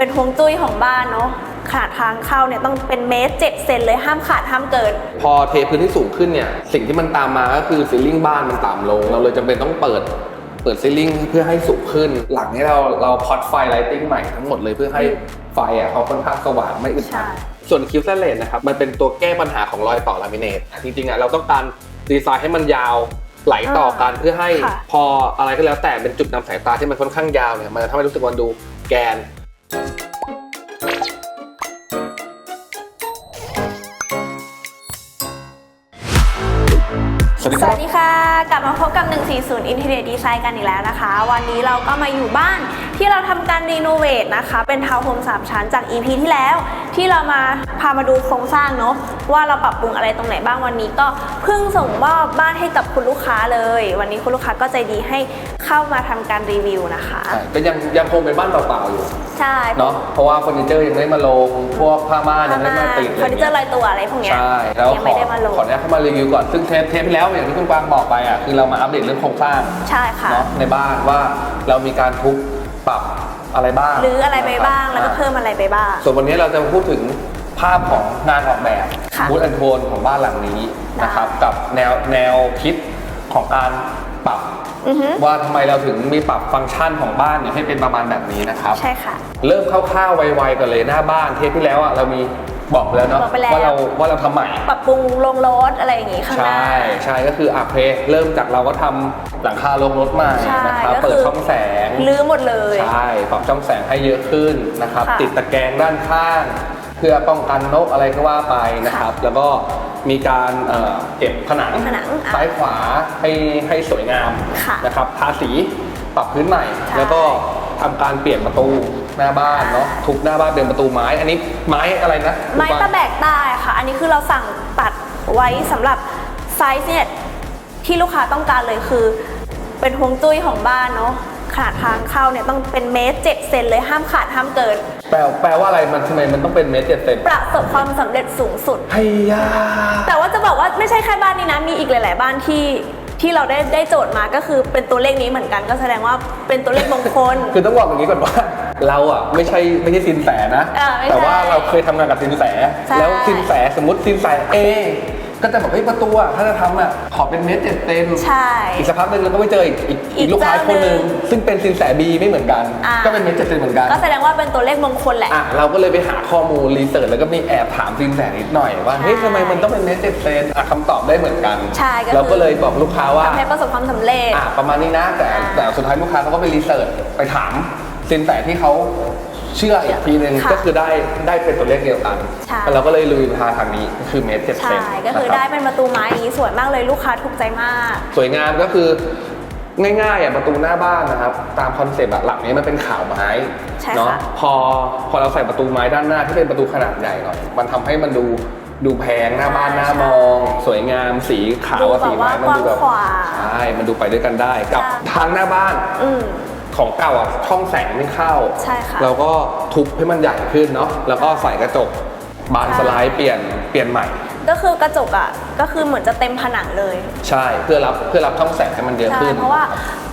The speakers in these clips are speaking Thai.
เป็นฮวงจุ้ยของบ้านเนาะขนาดทางเข้าเนี่ยต้องเป็นเมตรเจ็ดเซนเลยห้ามขาดห้ามเกิน พอเทพื้นที่สูงขึ้นเนี่ยสิ่งที่มันตามมาก็คือซีลิ่งบ้านมันต่ำลง เราเลยจำเป็นต้องเปิดเปิดซีลิ่งเพื่อให้สูงขึ้น หลังนี้เราเราพอดไฟไลติ้งใหม่ทั้งหมดเลยเพื่อให้ไฟอะเขาค่อนข้างสว่างไม่อึดอัดใช่ส่วนคิวเซเลนนะครับมันเป็นตัวแก้ปัญหาของรอยต่อลามิเนตจริงๆอะเราต้องการดีไซน์ให้มันยาวไหลต่อกันเพื่อให้ค่ะพออะไรก็แล้วแต่เป็นจุดนำสายตาที่มันค่อนข้างยาวเนี่ยมันจะทำให้รู้สึกว่าดูแกน สวัสดีสครัวับสดีค่ะ กลับมาพบกับ 140 Interior Design กันอีกแล้วนะคะ วันนี้เราก็มาอยู่บ้าน ที่เราทำการรีโนเวทนะคะ เป็นทาวน์โฮม3ชั้นจาก EP ที่แล้ว ที่เรามาพามาดูโครงสร้างเนาะว่าเราปรับปรุงอะไรตรงไหนบ้างวันนี้ก็เพิ่งส่งมอบบ้านให้กับคุณลูกค้าเลย วันนี้คุณลูกค้าก็ใจดีให้เข้ามาทำการรีวิวนะคะใช่ก็ยังยังคงเป็นบ้านเปล่าๆอยู่ใช่เนาะเพราะว่าเฟอร์นิเจอร์ยังไม่ได้มาลงพวกผ้าม่านยังไม่ได้มาติดเฟอร์นิเจอร์ลอยตัวอะไรพวกเนี้ยใช่แล้วยังขไม่อได้มาลงขออนุญาตเข้ามารีวิวก่อนซึ่งเทปเทปที่แล้วอย่างที่คุณกวางบอกไปอะคือเรามาอัปเดตเรื่องโครงสร้างใช่ค่ะเนาะในบ้านว่าเรามีการทุบ ปรับอะไรบ้างหรืออะไรไปบ้างแล้วก็อ่าเพิ่มอะไรไปบ้าง ส่วนวันนี้เราจะมาพูดถึงภาพของงานออกแบบค่ะมูดแอนโทนของบ้านหลังนี้นะครับ กับแนวแนวคิดของการปรับ อือฮึว่าทำไมเราถึงมีปรับฟังก์ชันของบ้านเนี่ยให้เป็นประมาณแบบนี้นะครับ ใช่ค่ะ เริ่มคร่าวๆไวๆกันเลยหน้าบ้านเทปที่แล้วอะเรามี บอกไปแล้วเนาะบอกไปแล้ว ว่าเราว่าเราทำใหม่ ปรับปรุงลงรถอะไรอย่างงี้ข้างหน้า ใช่ใช่ก็คืออะเพเริ่มจากเราก็ทำหลังคาลงรถใหม่ใช่นะครับก็คือ เปิดช่องแสงลื้อหมดเลย ใช่ปรับช่องแสงให้เยอะขึ้นนะครับ ค่ะติดตะแกรงด้านข้าง เพื่อป้องกันนกอะไรก็ว่าไปนะครับ แล้วก็มีการเอ่อเก็บผนังผนังอะซ้ายขวาให้ให้สวยงามค่ะนะครับทาสีปรับพื้นใหม่ ใช่ แล้วก็ ทำการเปลี่ยนประตูหน้าบ้านเนาะทุบหน้าบ้านเป็นประตูไม้ อันนี้ไม้อะไรนะ ไม้คุณกวางตะแบกได้ค่ะ อันนี้คือเราสั่งตัดไว้สำหรับไซส์เนี่ยที่ลูกค้าต้องการเลยคือ เป็นฮวงจุ้ยของบ้านเนาะขนาดทางเข้าเนี่ยต้องเป็นเมตรเจ็ดเซนเลยห้ามขาดห้ามเกิน แปลแปลว่าอะไรมันทำไมมันต้องเป็นเมตรเจ็ดเซนประสบความสำเร็จสูงสุดไอ้ยาแต่ว่าจะบอกว่าไม่ใช่แค่บ้านนี้นะมีอีกหลาย ๆ บ้านที่ ที่เราได้ได้โจทย์มาก็คือเป็นตัวเลขนี้เหมือนกัน ก็แสดงว่าเป็นตัวเลขมงคล คือต้องบอกอย่างนี้ก่อนว่า เราอะไม่ใช่ไม่ใช่สินแสนะ เออไม่ใช่แต่ว่าเราเคยทำงานกับสินแส ใช่ แล้วสินแสสมมติสินแสเอ ก็จะบอกเฮ้ยประตูอะถ้าจะทำอะขอเป็นเมตรเจ็ดเซนใช่ อีกสักพักหนึ่งเราก็ไปเจออีกอีกอีอีกกลูกค้าเจ้าคนหนึ่งหนึ่งซึ่งเป็นสินแสบีไม่เหมือนกัน อ่า ก็เป็นเมตรเจ็ดเซนเหมือนกัน ก็แสดงว่าเป็นตัวเลขมงคลแหละ อะเราก็เลยไปหาข้อมูลรีเสิร์ชแล้วก็มีแอบถามสินแสนิดหน่อยว่าเฮ้ยใช่ทำไมมันต้องเป็นเมตรเจ็ดเซนอะคำตอบได้เหมือนกัน ใช่ก็คือ เราก็เลยบอกลูกค้าว่า ทำให้ประสบความสำเร็จ อะประมาณนี้นะแต่อ่าแต่สุดท้ายลูกค้าเขาก็ไปรีเสิร์ชไปถามสินแสที่เขา เชื่ออีกทีนึงค่ะก็คือได้ได้เป็นตัวเลขเดียวกันใช่ แล้วเราก็เลยลุยทางทางนี้ก็คือเมตรเจ็ดเซใช่นก็คือได้เป็นประตูไม้อย่างนี้สวยมากเลยลูกค้าถูกใจมาก สวยงามก็คือง่ายๆอะประตูหน้าบ้านนะครับ ตามคอนเซปต์อะหลังนี้มันเป็นขาวไม้ใช่เนาะค่ะพอพอเราใส่ประตูไม้ด้านหน้าที่เป็นประตูขนาดใหญ่หน่อยมันทำให้มันดูดูแพงหน้าบ้านหน้ามอง สวยงามสีขาวกับสีไม้มันดูแบบดูแบบว่ากว้างขวางใช่มันดูไปด้วยกันได้กับใช่ ทางหน้าบ้าน อืม ของเก่าอะช่องแสงไม่เข้า ใช่ค่ะ เราก็ทุบให้มันใหญ่ขึ้นเนาะแล้วก็ใส่กระจกบานใช่สไลด์เปลี่ยนเปลี่ยนใหม่ ก็คือกระจกอะก็คือเหมือนจะเต็มผนังเลย ใช่เพื่อรับเพื่อรับช่องแสงให้มันเยอะใช่ขึ้นเพราะว่า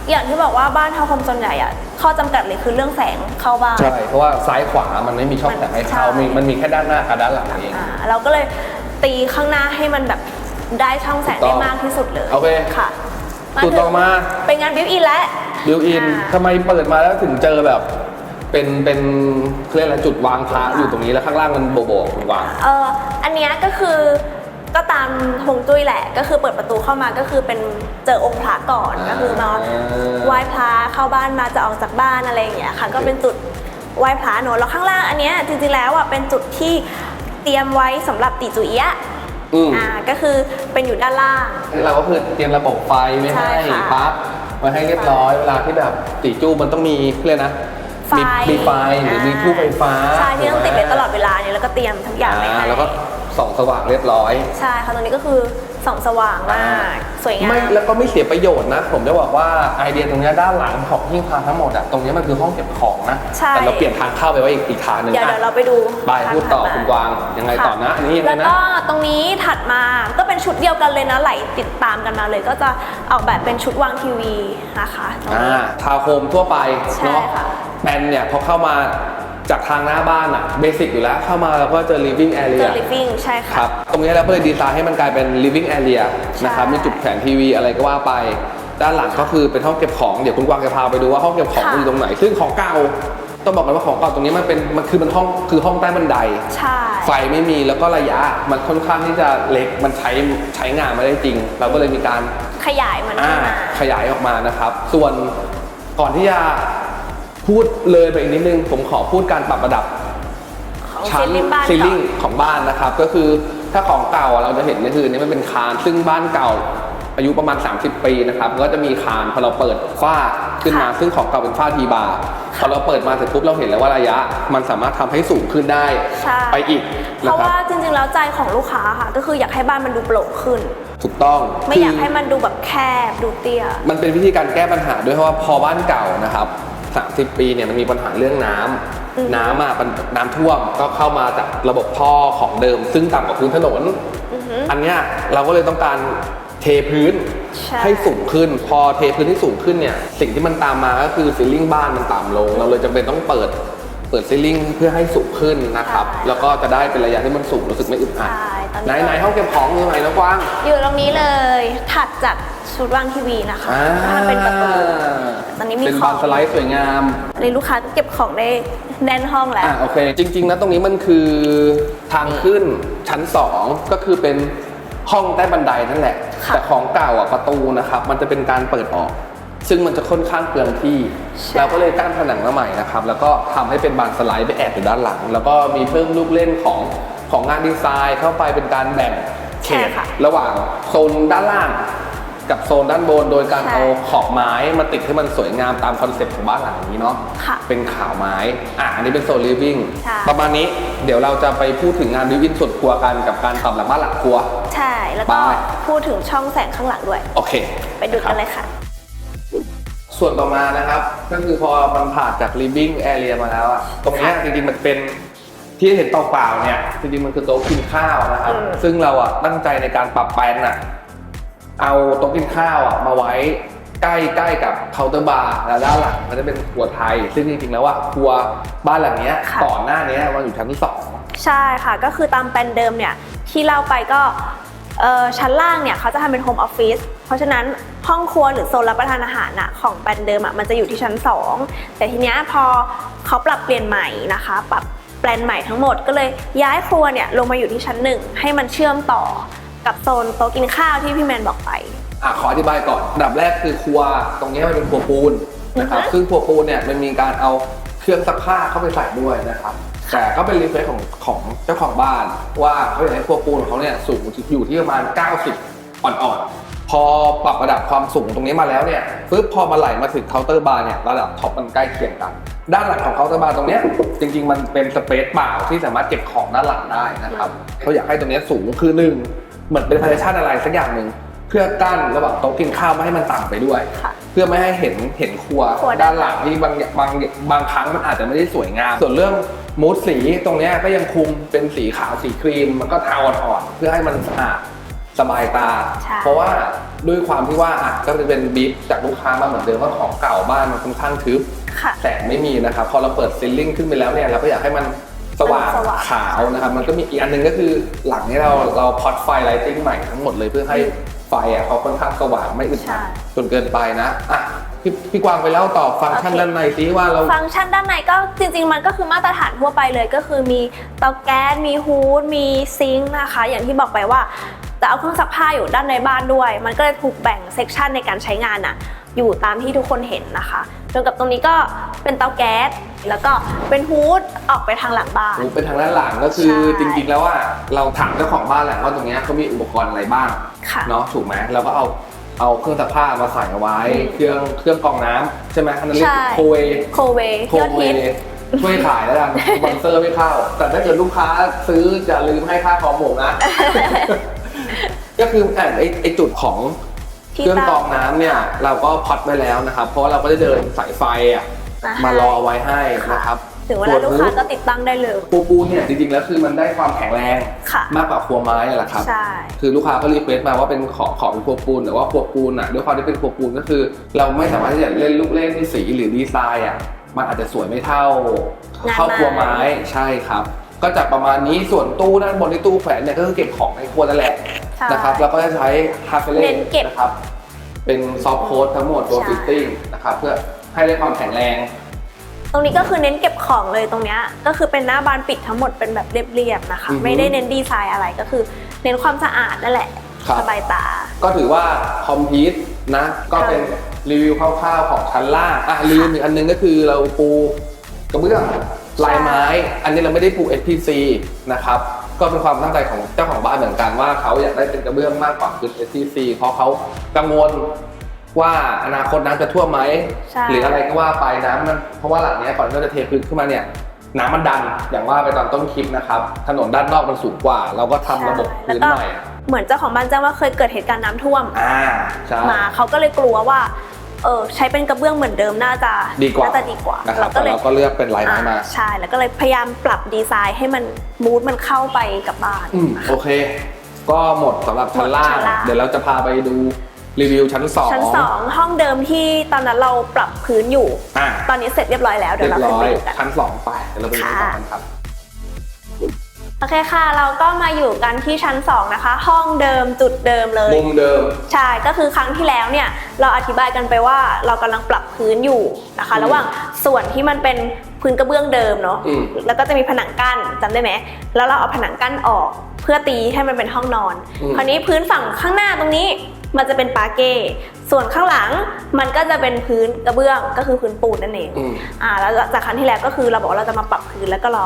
อย่างที่บอกว่าบ้านทาวน์โฮมส่วนใหญ่อะข้อจำกัดเลยคือเรื่องแสงเข้าบ้านใช่เพราะว่าซ้ายขวามันไม่มีช่องแสงให้เข้าใช่มีมันมีแค่ด้านหน้ากับด้านหลังเองอ่าเราก็เลยตีข้างหน้าให้มันแบบได้ช่องแสงถูกต้ได้องมากที่สุดเลยโอเคค่ะจุดต่อมาเป็นงานบิวอินแล้ว บิวอินอ่าทำไมเปิดมาแล้วถึงเจอแบบ เป็นเป็นเครียกอะไรจุดวางพระอยู่ตรงนี้แล้วข้างล่างมันโบโบๆวาง เอออันเนี้ยก็คือก็ตามฮวงจุ้ยแหละ ก็คือเปิดประตูเข้ามาก็คือเป็นเจอองค์พระก่อนอ่าก็คือมาไหว้พระเข้าบ้านมาจะออกจากบ้านอะไรอย่างเงี้ยค่ะก็เป็นจุดไหว้พระเนอะแล้วข้างล่างอันเนี้ยจริงๆแล้วอะเป็นจุดที่เตรียมไว้สำหรับติจุเอียะอืม อ่าก็คือเป็นอยู่ด้านล่าง เราก็คือเตรียมระบบไฟไม่ใช่ให้ค่ะ ปลั๊ก มาให้เรียบร้อยเวลาที่แบบตีจู้มันต้องมีเรียกนะไฟมีมีไฟหรือมีทูบไฟฟ้าใช่ที่ต้องติดไว้ตลอดถูกไหมเวลาเนี่ยแล้วก็เตรียมทุกอย่างไว้อ่าให้แล้วก็ส่องสว่างเรียบร้อย ใช่ค่ะตรงนี้ก็คือ ส่องสว่างมากสวยงาม ไม่แล้วก็ไม่เสียประโยชน์นะ ผมจะบอกว่าไอเดียตรงเนี้ยด้านหลังของหิ้งพระทั้งหมดอะตรงเนี้ยมันคือห้องเก็บของนะใช่ แต่เราเปลี่ยนทางเข้าไปไว้อีกอีกทางหนึ่งเดี๋ยวอะเดี๋ยวเราไปดูไปพูดต่อทคุณถักวางยังไงต่อนะอันนี้ยังไงแล้วนะก็ตรงนี้ถัดมาก็เป็นชุดเดียวกันเลยนะไหลติดตามกันมาเลย ก็จะออกแบบเป็นชุดวางทีวีนะคะตรงอ่านี้ทาวน์โฮมทั่วไปใช่เนาะค่ะ แปลนเนี่ยพอเข้ามา จากทางหน้าบ้านอะเบสิกอยู่แล้ว เข้ามาแล้วก็เจอ living เจ area อ living ใช่ค่ะครับตรงนี้เราก็เลยดีไซน์ให้มันกลายเป็น living area นะครับใช่มีจุดแขวนทีวีอะไรก็ว่าไป ด้านหลังก็คือเป็นห้องเก็บของเดี๋ยวคุณกวางจะพาไปดูว่าห้องเก็บของค่ะอยู่ตรงไหน ซึ่งของเก่าต้องบอกกันว่าของเก่าตรงนี้มันเป็นมันคือมันห้องคือห้องใต้บันได ใช่ ไฟไม่มีแล้วก็ระยะมันค่อนข้างที่จะเล็กมันใช้ใช้งานไม่ได้จริง เราก็เลยมีการขยายมันอ่าขึ้นมา ขยายออกมานะครับ ส่วนก่อนที่จะ พูดเลยไปอีกนิดนึง ผมขอพูดการปรับระดับของชั้ซีนลิ่งบ้านซีก่อลิ่งนของบ้านนะครับ ก็คือถ้าของเก่าอะเราจะเห็นนี่คืออันนี่มันเป็นคาน ซึ่งบ้านเก่าอายุประมาณ 30 ปีนะครับก็จะมีคานพอเราเปิดฝ้าขึ้นมาซึ่งของเก่าเป็นฝ้าทีบาร์พอเราเปิดมาเสร็จปุ๊บเราเห็นแล้วว่าระยะ มันสามารถทำให้สูงขึ้นได้ใช่ไปอีกเพนะราะครับว่าจริงๆแล้วใจของลูกค้าค่ะ ก็คืออยากให้บ้านมันดูโปร่งขึ้น ถูกต้องไม่อยากคืให้มันดูแบบแคบดูเตี้ย มันเป็นวิธีการแก้ปัญหาด้วยเพราะว่าพอบ้านเก่านะครับ 30 ปีเนี่ยมันมีปัญหาเรื่องน้ำอือฮึน้ำอะมันน้ำท่วมก็เข้ามาจากระบบท่อของเดิม ซึ่งต่ำกว่าพื้นถนน อือฮึอันเนี้ยเราก็เลยต้องการเทพื้นใช่ให้สูงขึ้น พอเทพื้นให้สูงขึ้นเนี่ยสิ่งที่มันตามมาก็คือซีลิ่งบ้านมันต่ำลง เราเลยจำเป็นต้องเปิด เปิดซีลิ่งเพื่อให้สูงขึ้นนะครับแล้วก็จะได้เป็นระยะที่มันสูงรู้สึกไม่อึดอัดใช่ตอนไหนนี้ไหนห้องเก็บของอยู่ไหนนะกว้าง อยู่ตรงนี้เลยถัดจากชุดวางทีวีนะคะอ่าถ้าเป็นประตู ตอนนี้มีเป็นของ บานสไลด์สวยงาม ในลูกค้าก็เก็บของได้แน่นห้องแล้ว อะโอเค จริง ๆ นะตรงนี้มันคือทางขึ้นชั้น 2 ก็คือเป็นห้องใต้บันไดนั่นแหละ ค่ะ แต่ของเก่าอะประตูนะครับ มันจะเป็นการเปิดออก ซึ่งมันจะค่อนข้างเปลืองที่ เราก็เลยกั้นผนังมาใหม่นะครับ แล้วก็ทำให้เป็นบานสไลด์ไปแอบอยู่ด้านหลัง แล้วก็มีเพิ่มลูกเล่นของของงานดีไซน์เข้าไปเป็นการแบ่งเขใช่ตค่ะระหว่างโซนด้านล่างกับโซนด้านบนโดยการใช่เอาขอบไม้มาติดให้มันสวยงามตามคอนเซ็ปต์ของบ้านหลังนี้เนาะค่ะเป็นขาวไม้อะอันนี้เป็นโซนลิฟวิ่งใช่ประมาณนี้เดี๋ยวเราจะไปพูดถึงงานลิฟวิ่งส่วนครัวกันกับการปรับหลังบ้านหลังครัว ใช่ แล้วก็ไปพูดถึงช่องแสงข้างหลังด้วย โอเค ไปดูกันเลยค่ะ ส่วนต่อมานะครับ ก็คือพอมันผ่านจาก living area มาแล้วอะตรงเนี้ยจริงๆมันเป็นที่เห็นเปล่าๆเนี่ยจริงๆมันคือโต๊ะกินข้าวนะครับ อืม ซึ่งเราอะตั้งใจในการปรับแปลนอะเอาโต๊ะกินข้าวอะมาไว้ใกล้ๆกับเคาน์เตอร์บาร์และด้านหลังมันจะเป็นครัวไทย ซึ่งจริงๆแล้วอะครัวบ้านหลังเนี้ยค่ะ ก่อนหน้านี้มันอยู่ชั้นสอง ใช่ค่ะ ก็คือตามแปลนเดิมเนี่ยที่เล่าไปก็เอ่อ ชั้นล่างเนี่ยเขาจะทำเป็นโฮมออฟฟิศเพราะฉะนั้นห้องครัวหรือโซนรับประทานอาหารน่ะของแปลนเดิมอะมันจะอยู่ที่ชั้น 2 แต่ทีเนี้ยพอเขาปรับเปลี่ยนใหม่นะคะ ปรับแปลนใหม่ทั้งหมดก็เลยย้ายครัวเนี่ยลงมาอยู่ที่ชั้น 1 ให้มันเชื่อมต่อกับโซนโต๊ะกินข้าวที่พี่แมนบอกไปอะขออธิบายก่อนอันดับแรกคือครัวตรงนี้มันเป็นครัวปูนนะครับอือฮะซึ่งครัวปูนเนี่ยมันมีการเอาเครื่องซักผ้าเข้าไปใส่ด้วยนะครับ แต่ก็เป็นรีเควสของของเจ้าของบ้าน ว่าเขาอยากให้ครัวปูนของเขาเนี่ยสูงอยู่ที่ประมาณ 90 อ่อนๆ พอปรับระดับความสูงตรงนี้มาแล้วเนี่ยปึ๊บพอมาไหลมาถึงเคาน์เตอร์บาร์เนี่ยระดับท็อปมันใกล้เคียงกัน ด้านหลังของเคาน์เตอร์บาร์ตรงเนี้ยจริง ๆ มันเป็นสเปซเปล่าที่สามารถเก็บของด้านหลังได้นะครับเขาอยากให้ตรงเนี้ยสูงคือหนึ่งเหมือนเป็นพาร์ติชันอะไรสักอย่างหนึ่งเพื่อกั้นระหว่างโต๊ะกินข้าวไม่ให้มันต่ำไปด้วยค่ะเพื่อไม่ให้เห็นเห็นครัวครัวด้านหลังที่บางบางบางครั้งมันอาจจะไม่ได้สวยงาม ส่วนเรื่อง มูดสีตรงเนี้ยก็ยังคุมเป็นสีขาวสีครีม มันก็เทาอ่อนๆเพื่อให้มันสะอาดสบายตาใช่เพราะว่าด้วยความที่ว่าอะก็จะเป็นบีฟจากลูกค้ามาเหมือนเดิมว่าของเก่าบ้านมันค่อนข้างทึบค่ะแสงไม่มีนะครับ พอเราเปิดซิลลิ่งขึ้นไปแล้วเนี่ยเราก็อยากให้มันสว่างสว่างขาวนะครับ มันก็มีอีกอันหนึงก็คือหลังนี้เราเราพอตไฟไลติ้งใหม่ทั้งหมดเลยเพื่อให้ไฟอะเขาค่อนข้างสว่างไม่อึดอัดใช่จนเกินไปนะอะ พี่พี่กวางไปเล่าต่อฟังก์ชันโอเค ด้านในซิว่าเรา ฟังก์ชันด้านในก็จริง ๆ มันก็คือมาตรฐานทั่วไปเลยก็คือมีเตาแก๊สมีฮูดมีซิงค์นะคะ อย่างที่บอกไปว่าจะเอาเครื่องซักผ้าอยู่ด้านในบ้านด้วย มันก็เลยถูกแบ่งเซกชันในการใช้งานอะอยู่ตามที่ทุกคนเห็นนะคะจนกับตรงนี้ก็เป็นเตาแก๊สแล้วก็เป็นฮูดออกไปทางหลังบ้านรู้เป็นทางด้านหลังก็คือใช่ จริงๆแล้วว่าเราถามเจ้าของบ้านแหละว่าตรงเนี้ยเขามีอุปกรณ์อะไรบ้างค่ะ เนาะถูกไหมเราก็เอา เอาเครื่องซักผ้ามาใส่เอาไว้อืมเครื่องเครื่องกรองน้ำใช่ไหมอันนั้นเรียกใช่ โคเวโคเวโคยอดเวฮิต ช่วยขายแล้วกันสปอนเซอร์ไม่เข้า แต่ถ้าเกิดลูกค้าซื้อจะลืมให้ค่าคอมผมนะ ก็คือแอบไอ้ไอ้จุดของ ที่เครื่องกรองตั้งน้ำเนี่ยเราก็พอดไว้แล้วนะครับ เพราะว่าเราก็จะเดินสายไฟอะมาให้มารอเอาไว้ให้นะครับ ถึงเวลาลูกค้าก็ติดตั้งได้เลยปูปูเนี่ยจริงๆแล้วคือมันได้ความแข็งแรงค่ะมากกว่าครัวไม้แหละครับใช่คือลูกค้าก็รีเควสต์มาว่าเป็นขอขอเป็นครัวปูนแต่ว่าครัวปูนอะด้วยความที่เป็นครัวปูนก็คือ เราไม่สามารถที่จะเล่นลูกเล่นที่สีหรือดีไซน์อะมันอาจจะสวยไม่เท่างานเข้าครัวไม้ไม้ใช่ครับ ก็จะประมาณนี้ส่วนตู้ด้านบนที่ตู้แขวนเนี่ยก็คือเก็บของในครัวนั่นแหละใช่นะครับแล้วก็จะใช้ฮาร์เฟเล่เน้นเก็บนะครับเป็นซอฟต์โค้ดทั้งหมดตัวใช่ฟิตติ้งนะครับเพื่อให้ได้ความแข็งแรง ตรงนี้ก็คือเน้นเก็บของเลยตรงเนี้ยก็คือเป็นหน้าบานปิดทั้งหมดเป็นแบบเรียบๆนะคะ อือฮึ ไม่ได้เน้นดีไซน์อะไรก็คือ เน้นความสะอาดนั่นแหละครับ สบายตา ก็ถือว่าคอมพิวนะ ก็เป็นรีวิวคร่าวๆของชั้นล่างอะรีวิวอีกอันหนึงก็คือเราปูกระเบื้องลายไม้ อันนี้เราไม่ได้ปู SPC นะครับ ก็เป็นความตั้งใจของเจ้าของบ้านเหมือนกันว่าเขาอยากได้เป็นกระเบื้องมากกว่าคือ SPC เพราะเขากังวล ว่าอนาคตน้ำจะท่วมไหมใช่ หรืออะไรก็ว่าไปน้ำมันเพราะว่าหลังเนี้ยก่อนที่เราจะเทพื้นขึ้นมาเนี่ยน้ำมันดันอย่างว่าไปตอนต้นคลิปนะครับถนนด้านนอกมันสูงกว่า เราก็ทำระบบพื้นแล้วก็ใหม่เหมือนเจ้าของบ้านแจ้งว่าเคยเกิดเหตุการณ์น้ำท่วม อ่าใช่ มาเขาก็เลยกลัวว่าเออใช้เป็นกระเบื้องเหมือนเดิมน่าจะดีกว่า น่าจะดีกว่านะครับเราก็แต่เลยเราก็เลือกเป็นลายไม้มา อ่ใช่แล้วก็เลยพยายามปรับดีไซน์ให้มันมูดมันเข้าไปกับบ้าน อืมโอเค ก็หมดสำหรับชั้นล่าง หมดชั้นล่าง เดี๋ยวเราจะพาไปดู รีวิวชั้นสองชั้นสองห้องเดิมที่ตอนนั้นเราปรับพื้นอยู่อะตอนนี้เสร็จเรียบร้อยแล้วเดี๋เรียยวบเราขึ้นร้อไปยดูกันชั้นสองไปเดี๋ยวเราไปดูชั้นสองกันครับโอเคค่ะ เราก็มาอยู่กันที่ชั้น 2 นะคะ ห้องเดิมจุดเดิมเลยมุมเดิม ใช่ ก็คือครั้งที่แล้วเนี่ย เราอธิบายกันไปว่าเรากำลังปรับพื้นอยู่นะคะอืมระหว่างส่วนที่มันเป็นพื้นกระเบื้องเดิมเนาะอืมแล้วก็จะมีผนังกั้นจำได้ไหมแล้วเราเอาผนังกั้นออกเพื่อตีให้มันเป็นห้องนอนอืมคราวนี้พื้นฝั่งข้างหน้าตรงนี้ มันจะเป็นปาเก้ ส่วนข้างหลังมันก็จะเป็นพื้นกระเบื้องก็คือพื้นปูนนั่นเองอืมอ่าแล้วจากครั้งที่แล้วก็คือเราบอกว่าเราจะมาปรับพื้นแล้วก็รอ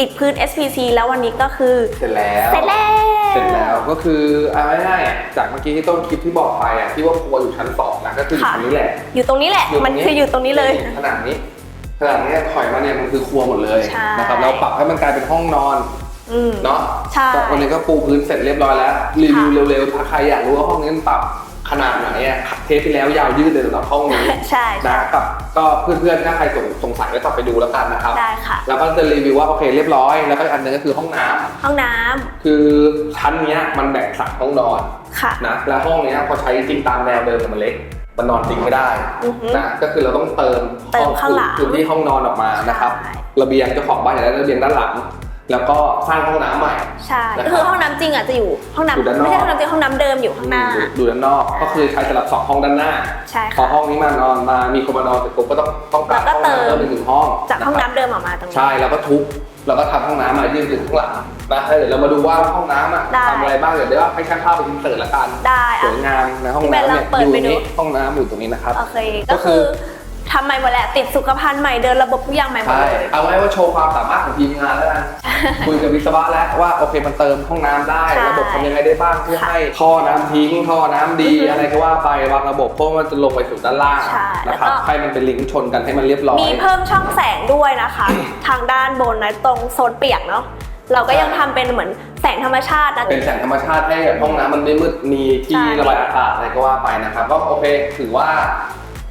ติดพื้น SPC แล้ววันนี้ก็คือเสร็จแล้วเสร็จแล้วเสร็จแล้วก็คือเอาง่ายๆอะจากเมื่อกี้ที่ต้นคลิปที่บอกไปอะที่ว่าครัวอยู่ชั้นสองนะก็คืออยู่ค่ะชั้นนี้แหละ อยู่ตรงนี้แหละอยู่ตรงนี้มันคืออยู่ตรงนี้เลยขนาดนี้ขนาดนี้ถอยมาเนี่ยมันคือครัวหมดเลยใช่นะครับเราปรับให้มันกลายเป็นห้องนอน อืม เนาะใช่ก็วันนี้ก็ปูพื้นเสร็จเรียบร้อยแล้วรีวิวค่ะ เร็วๆถ้าใครอยากรู้ว่าห้องนี้มันปรับขนาดไหนอะเทปที่แล้วยาวยืดเลยสำหรับห้องนี้ใช่นะกับก็เพื่อนๆถ้าใครสงสงสัยก็กลับไปดูแล้วกันนะครับ ได้ค่ะ แล้วก็จะรีวิวว่าโอเคเรียบร้อย แล้วก็อีกอันหนึงก็คือห้องน้ำห้องน้ำคือชั้นเนี้ยมันแบ่งสามห้องนอนค่ะนะแล้วห้องเนี้ยพอใช้จริงตามแนวเดิมมันเล็กมันนอนจริงไม่ได้อือฮึนะก็คือเราต้องเติมเติมข้างหลัง พื้นที่ห้องนอนออกมานะครับ ใช่ ระเบียงเจ้าของบ้านอยากได้ระเบียงด้านหลัง แล้วก็สร้างห้องน้ำใหม่ ใช่นะครับ ก็คือห้องน้ำจริงอะจะอยู่ห้องอยู่ด้านนอกน้ำไม่ใช่ห้องน้ำจริงห้องน้ำเดิมอยู่ข้างหน้า ดูดูด้านนอกก็คือใช้สำหรับสองห้องด้านหน้าใช่พอค่ะ ห้องนี้มานอนมามีคนมานอนเสร็จปุ๊บก็ต้องต้องการแล้วก็ห้องน้ำเติเพิ่มมอีกหนึ่งห้องจากห้องะครับน้ำเดิมออกมาตรงนี้ ใช่แล้วก็ทุบแล้วก็ทำห้องน้ำมายื่นถึงข้างหลังนะแล้วเดี๋ยวเรามาดูว่าห้องน้ำอะได้ ทำอะไรบ้างเดี๋ยวเดี๋ยวให้ช่างภาพไปอินเสิร์ตละกันได้สอะ วยงามในห้องพี่แบนน้ำเนี่ยลองเปิดอยู่ไปตรงนี้ดูห้องน้ำอยู่ตรงนี้นะครับ โอเคก็ก็คืคืออ ทำใหม่หมดแหละติดสุขภัณฑ์ใหม่เดินระบบทุกอย่างใหม่หมดใช่เลยเอาไว้ว่าโชว์ความสามารถของทีมงานแล้วกันคุยกับวิศวะแล้วว่าโอเคมันเติมห้องน้ำได้ใช่ระบบทำยังไงได้บ้างเพื่อค่ะให้ท่อน้ำทิ้งท่อน้ำดีอือฮึอะไรก็ว่าไปวางระบบเพราะว่ามันจะลงไปสู่ด้านล่างใช่นะครับแล้วก็ให้มันเป็นลิงก์ชนกันให้มันเรียบร้อย มีเพิ่มช่องแสงด้วยนะคะ ทางด้านบนนะตรงโซนเปียกเนาะเราก็ยังทำเป็นเหมือนแสงธรรมชาตินะ เป็นแสงธรรมชาติให้แบบห้องน้ำมันไม่มืดมีที่ใช่ ระบายอากาศอะไรก็ว่าไปนะครับ ก็โอเคถือว่า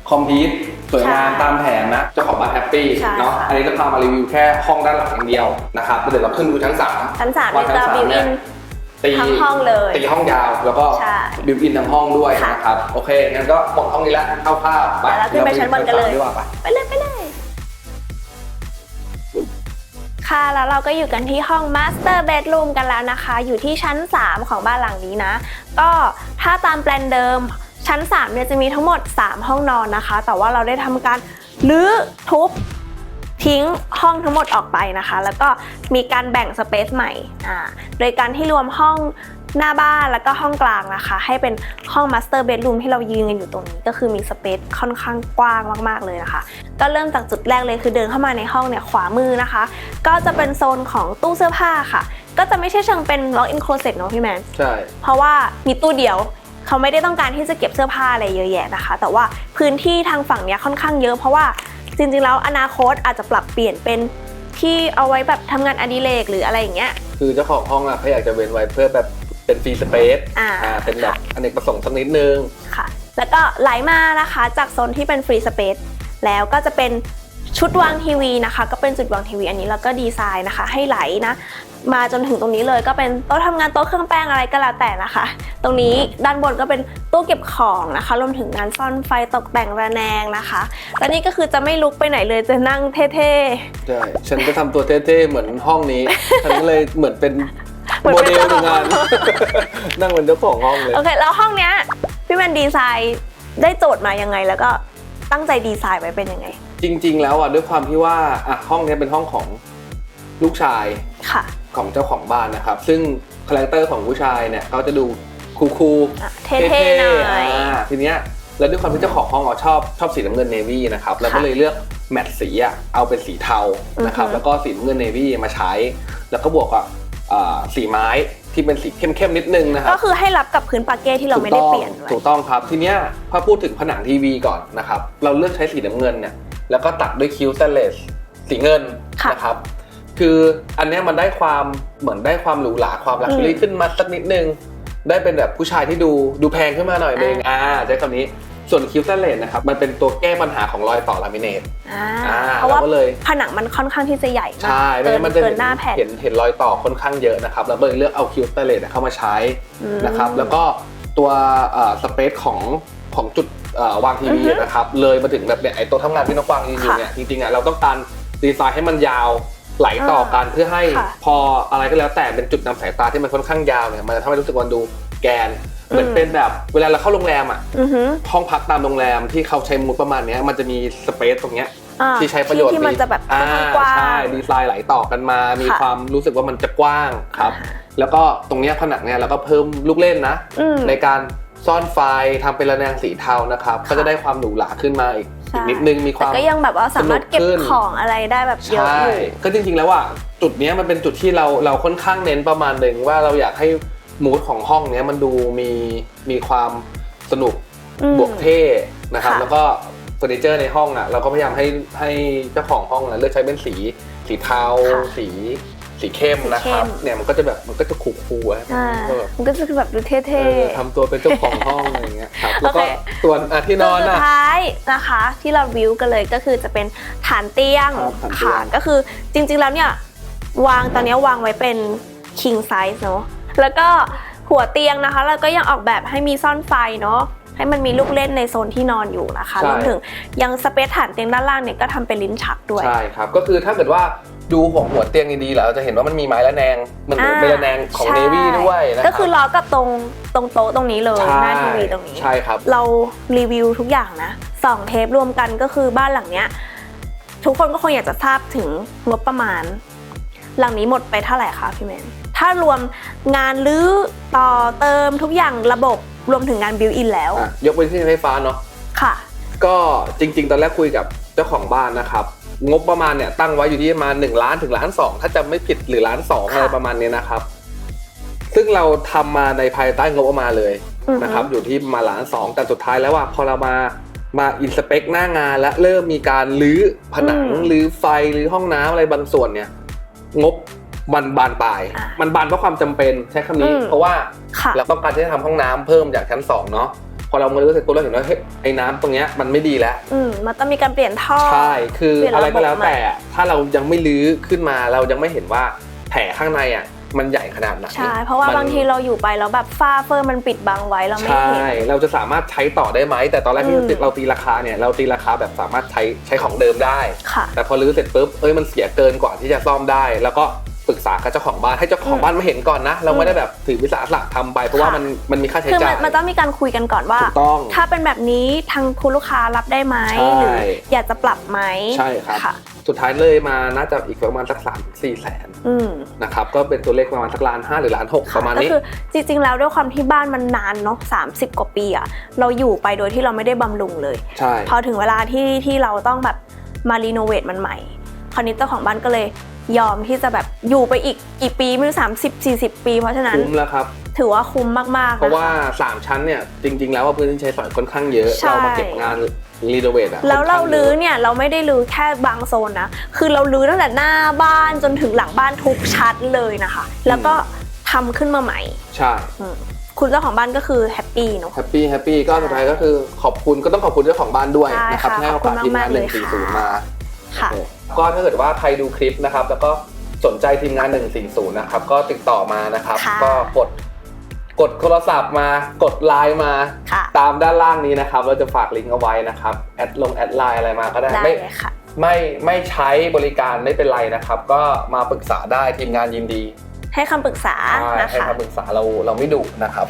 คอมพิว สวยงามใช่ตามแผนนะเจ้าของบ้านแฮปปี้ใช่เนาะค่ะอันนี้จะพามารีวิวแค่ห้องด้านหลังอย่างเดียวนะครับเดี๋ยวเราขึ้นดูชั้นสามชั้นสามว่ามีชั้นจะสามบิวเนี่อิยนตีทั้งห้องเลยตีห้องยาวแล้วก็ใช่บิวอินทั้งห้องด้วยค่ะนะครับโอเคงั้นก็หมดห้องนี้แล้วคร่าวๆเดี๋ยวเราขึ้นไปชั้นบนกันเลยดีกว่าไปไปเลยไปเลยค่ะแล้วเราก็อยู่กันที่ห้อง Master Bedroom กันแล้วนะคะ อยู่ที่ชั้น 3 ของบ้านหลังนี้นะ ก็ถ้าตามแปลนเดิม ชั้น3เนี่ยจะมีทั้งหมด 3 ห้องนอนนะคะ แต่ว่าเราได้ทำการรื้อทุบทิ้งห้องทั้งหมดออกไปนะคะ แล้วก็มีการแบ่งสเปซใหม่อ่าโดยการที่รวมห้องหน้าบ้านแล้วก็ห้องกลางนะคะ ให้เป็นห้องมาสเตอร์เบดรูมที่เรายืนกันอยู่ตรงนี้ ก็คือมีสเปซค่อนข้างกว้างมากๆเลยนะคะ ก็เริ่มจากจุดแรกเลยคือเดินเข้ามาในห้องเนี่ยขวามือนะคะ ก็จะเป็นโซนของตู้เสื้อผ้าค่ะ ก็จะไม่ใช่เชิงเป็น lock in closet เนอะพี่แมนใช่เพราะว่ามีตู้เดียว เขาไม่ได้ต้องการที่จะเก็บเสื้อผ้าอะไรเยอะแยะนะคะ แต่ว่าพื้นที่ทางฝั่งเนี้ยค่อนข้างเยอะเพราะว่าจริงๆแล้วอนาคตอาจจะปรับเปลี่ยนเป็นที่เอาไว้แบบทำงานอดิเรกหรืออะไรอย่างเงี้ย คือเจ้าของห้องอะเขาอยากจะเว้นไว้เพื่อแบบเป็นฟรีสเปซอ่า เป็นแบบอเนกประสงค์สักนิดนึง ค่ะ แล้วก็ไหลมานะคะจากโซนที่เป็นฟรีสเปซแล้วก็จะเป็นชุดวางทีวีนะคะ ก็เป็นจุดวางทีวีอันนี้แล้วก็ดีไซน์นะคะ ให้ไหลนะ มาจนถึงตรงนี้เลยก็เป็นโต๊ะทำงานโต๊ะเครื่องแป้งอะไรก็แล้วแต่นะคะ ตรงนี้ด้านบนก็เป็นตู้เก็บของนะคะรวมถึงงานซ่อนไฟตกแต่งระแนงนะคะและนี่ก็คือจะไม่ลุกไปไหนเลยจะนั่งเท่ใช่ฉันก็ทำตัวเท่ๆเหมือนห้องนี้ฉันก็เลยเหมือนเป็นเหมือนโมเป็นเดลเจ้าของในงานนั่งเป็นเจ้าของห้องเลยๆโอเคแล้วห้องเนี้ยพี่แมนดีไซน์ได้โจทย์มายังไง แล้วก็ตั้งใจดีไซน์ไว้เป็นยังไง จริง ๆ แล้วอะด้วยความที่ว่าอะห้องเนี้ยเป็นห้องของลูกชายค่ะ ของเจ้าของบ้านนะครับ ซึ่งคาแรคเตอร์ของผู้ชายเนี่ยเขาจะดูคูลๆอะเท่ๆหน่อยอ่าทีเนี้ยแล้วด้วยความที่เจ้าของห้องเขาชอบชอบสีน้ำเงินเนวี่นะครับแล้วก็ค่ะเลยเลือกแมทสีอะเอาเป็นสีเทานะครับอือฮึแล้วก็สีน้ำเงินเนวี่มาใช้ แล้วก็บวกกับอ่าสีไม้ที่เป็นสีเข้มๆนิดนึงนะครัก็บคือให้รับกับพื้นปาเก้ที่เราไม่ได้เปลี่ยนไว้ถูกต้องครับทีเนี้ยพอพูดถึงผนังทีวีก่อนนะครับเราเลือกใช้สีน้ำเงินเนี่ยแล้วก็ตัดด้วยคิวสเตนเลสสีเงินค่ะนะครับ คืออันเนี้ยมันได้ความเหมือนได้ความหรูหราความลักชัวรี่อืมขึ้นมาสักนิดนึง ได้เป็นแบบผู้ชายที่ดูดูแพงขึ้นมาหน่อยนึงอ่าใช้คำนี้ส่วนคิวสเตนเลสนะครับมันเป็นตัวแก้ปัญหาของรอยต่อลามิเนตอ่าอ่าเพราะว่าเราก็เลยผนังมันค่อนข้างที่จะใหญ่มากใช่ไม่เกิงั้นมันจะเกิเห็นนหน้าแผ่นเห็นเห็นรอยต่อค่อนข้างเยอะนะครับแล้วก็เลยเลือกเอาคิวสเตนเลสเข้ามาใช้อืมนะครับแล้วก็ตัวสเปซของของจุดเอ่อวางทีวีอือฮึนะครับเลยมาถึงแบบเนี่ยไอ้โต๊ะทำงานที่น้องกวางยืนอยู่ค่ะเนี่ยจริงๆอะเราต้องการดีไซน์ให้มันยาว ไหลต่อกันเพื่อให้ค่ะพออะไรก็แล้วแต่เป็นจุดนำสายตาที่มันค่อนข้างยาวเนี่ยมันจะทำให้รู้สึกว่าดูแกนเหมือนอืม เป็นแบบเวลาเราเข้าโรงแรมอะอือหือห้องพักตามโรงแรมที่เขาใช้มูดประมาณเนี้ยมันจะมีสเปซตรงเนี้ย อ่าที่ใช้ประโยชน์ที่มันจะแบบค่อนข้างกว้าใช่ง ดีไซน์ไหลต่อกันมา มีค่ะ ความรู้สึกว่ามันจะกว้างครับอ่าแล้วก็ตรงเนี้ยผนังเนี่ยเราก็เพิ่มลูกเล่นนะ อืม ในการซ่อนไฟทำเป็นระแนงสีเทานะครับค่ะก็จะได้ความหรูหราขึ้นมาอีกใช่ อีกนิดนึงมีคแต่วามก็ยังแบบว่าสามารถเก็บสนุกขึ้นของอะไรได้แบบเยอะใช่อยู่ก็จริงๆแล้วอะจุดเนี้ยมันเป็นจุดที่เราเราค่อนข้างเน้นประมาณหนึ่งว่าเราอยากให้มูดของห้องเนี้ยมันดูมีมีความสนุกอืมบวกเท่นะครับค่ะแล้วก็เฟอร์นิเจอร์ในห้องอะเราก็พยายามให้ให้เจ้าของห้องอะเลือกใช้เป็นสี สีเทาค่ะสี สีเข้มนะครับ สีเข้ม เนี่ยมันก็จะแบบมันก็จะคูลๆอะอ่าก็แบบมันก็จะคือแบบดูเท่เออทำตัวเป็นเจ้าของห้องอะไรอย่างเงี้ยครับแล้วก็โอเคส่วนอะที่ๆนตัอวนสุดอะ ท้ายนะคะ ที่เราวิวกันเลยก็คือจะเป็นฐานเตียงครับฐานเตียง ค่ะก็คือจริงๆแล้วเนี่ยวางตอนนี้วางไว้เป็น king size เนอะแล้วก็หัวเตียงนะคะ เราก็ยังออกแบบให้มีซ่อนไฟเนาะ ให้มันมีลูกเล่นในโซนที่นอนอยู่นะคะใช่ รวมถึงยังสเปซฐานเตียงด้านล่างเนี่ยก็ทำเป็นลิ้นชักด้วย ใช่ครับ ก็คือถ้าเกิดว่าดูหัวหัวเตียงดีๆแล้วจะเห็นว่ามันมีไม้ระแนง มันเหมือนเป็นระแนงของใช่เนวี่ด้วยนะครับก็คือล้อกับตรงตรงโต๊ะตรงนี้เลยใช่หน้าทีวีตรงนี้ ใช่ครับ เรารีวิวทุกอย่างนะสองเทปรวมกันก็คือบ้านหลังเนี้ย ทุกคนก็คงอยากจะทราบถึงงบประมาณ หลังนี้หมดไปเท่าไหร่คะพี่แมน ถ้ารวมงานรื้อต่อเติมทุกอย่างระบบรวมถึงงานบิวอินแล้ว อะยกเป็นที่ไฟฟ้าเนาะ ค่ะ ก็จริง ๆ ตอนแรกคุยกับเจ้าของบ้านนะครับ งบประมาณเนี่ยตั้งไว้อยู่ที่ประมาณ1ล้านถึงล้านสองถ้าจำไม่ผิดหรือล้านสองค่ะอะไรประมาณเนี้ยนะครับ ซึ่งเราทำมาในภายใต้งบประมาณเลยอือฮึ นะครับ อยู่ที่ประมาณล้านสองแต่สุดท้ายแล้วว่าพอเรามามาอินสเปคหน้างานและเริ่มมีการรื้อผนังรื้อไฟรื้อห้องน้ำอะไรบางส่วนเนี่ย งบ มันบานปลาย อะมันบานเพราะความจำเป็นใช้คำนี้ อืมเพราะว่าค่ะเราต้องการที่จะทำห้องน้ำเพิ่มจากชั้นสองเนาะพอเรามารื้อเสร็จปุ๊บเราเห็นว่าเฮ้ยไอ้น้ำตรงเนี้ยมันไม่ดีแล้ว อืมมันต้องมีการเปลี่ยนท่อ ใช่ คือเปลี่ยนอะไรระบบก็แล้วใหม่แต่ถ้าเรายังไม่รื้อขึ้นมาเรายังไม่เห็นว่าแผลข้างในอะมันใหญ่ขนาดไหนใช่ เพราะว่ามนบางทีเราอยู่ไปแล้วแบบฝ้าเฟอร์มันปิดบังไว้เราไม่ใช่ เห็น เราจะสามารถใช้ต่อได้ไหม แต่ตอนแรกที่อืม เราตีราคาเนี่ยเราตีราคาแบบสามารถใช้ใช้ของเดิมได้ ค่ะ แต่พอรื้อเสร็จปุ๊บ เอ้ยมันเสียเกินกว่าที่จะซ่อมได้ แล้วก็ ปรึกษากับเจ้าของบ้านให้เจ้าของอืมบ้านมาเห็นก่อนนะ เราไม่ได้แบบถือวิสาสะทำไปเพราะว่าค่ะมันมันมีค่าใช้คือมัจ่านยมันต้องมีการคุยกันก่อนว่า ถูกต้องถ้าเป็นแบบนี้ทางคุณลูกค้ารับได้ไหมใช่ หรืออยากจะปรับไหมใช่ครับ ค่ะ สุดท้ายเลยมาน่าจะอีกประมาณสักสามสี่แสนอืม นะครับก็เป็นตัวเลขประมาณสักล้านห้าหรือล้านหกประมาณก็นี้คือจริงๆ แล้วด้วยความที่บ้านมันนานเนาะ30 กว่าปีอะเราอยู่ไปโดยที่เราไม่ได้บำรุงเลย ใช่ พอถึงเวลาที่ที่เราต้องแบบมารีโนเวทมันใหม่ คราวนี้เจ้าของบ้านก็เลย ยอมที่จะแบบอยู่ไปอีกกี่ปีไม่รู้สามสิบสี่สิบปี เพราะฉะนั้น คุ้มแล้วครับ ถือว่าคุ้มมากๆเพราะว่านะคะ3ชั้นเนี่ย จริง ๆ แล้วว่าพื้นที่ใช้สอยค่อนข้างเยอะ ใช่ เรามาเก็บงานรีโนเวทอะแล้วเราค่อนข้งลื้อเยะเนี่ยเราไม่ได้ลื้อแค่บางโซนนะ คือเราลื้อตั้งแต่หน้าบ้านจนถึงหลังบ้านทุกชั้นเลยนะคะ แล้วก็ทำขึ้นมาใหม่ใช่อืมคุณเจ้าของบ้านก็คือแฮปปี้เนาะ แฮปปี้แฮปปี้ก็สุดท้ายก็คือขอบคุณก็ต้องขอบคุณเจ้าของบ้านด้วยใช่นะครับค่ะที่ให้โอกาสขอบคุณทีมงานมากๆหเลนึ่ยงสี่ค่ะศูนย์มาค่ะ ก็ถ้าเกิดว่าใครดูคลิปนะครับ แล้วก็สนใจทีมงาน 140 นะครับ ก็ติดต่อมานะครับ ค่ะ ก็กดกดโทรศัพท์มากดไลน์มา ค่ะ ตามด้านล่างนี้นะครับ เราจะฝากลิงก์เอาไว้นะครับ แอดลงแอดไลน์อะไรมาก็ได้ได้ไม่เลยค่ะ ไม่ไม่ใช้บริการไม่เป็นไรนะครับ ก็มาปรึกษาได้ทีมงานยินดี ให้คำปรึกษาใช่นะให้คะ คำปรึกษาเราเราไม่ดุนะครับ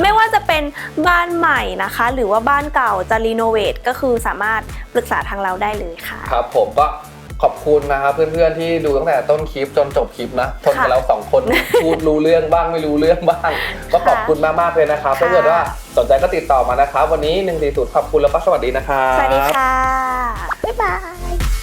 ไม่ว่าจะเป็นบ้านใหม่นะคะ หรือว่าบ้านเก่าจะรีโนเวทก็คือสามารถปรึกษาทางเราได้เลยค่ะ ครับผมก็ขอบคุณนะครับเพื่อนๆที่ดูตั้งแต่ต้นคลิปจนจบคลิปนะทนกับค่ะเราสองคน พูดรู้เรื่องบ้างไม่รู้เรื่องบ้าง ก็ขอบคุณมากๆเลยนะครับค่ะ ถ้าเกิดว่าสนใจก็ติดต่อมานะครับ วันนี้1 4 0ขอบคุณแล้วก็สวัสดีนะครับ สวัสดีค่ะ บ๊ายบาย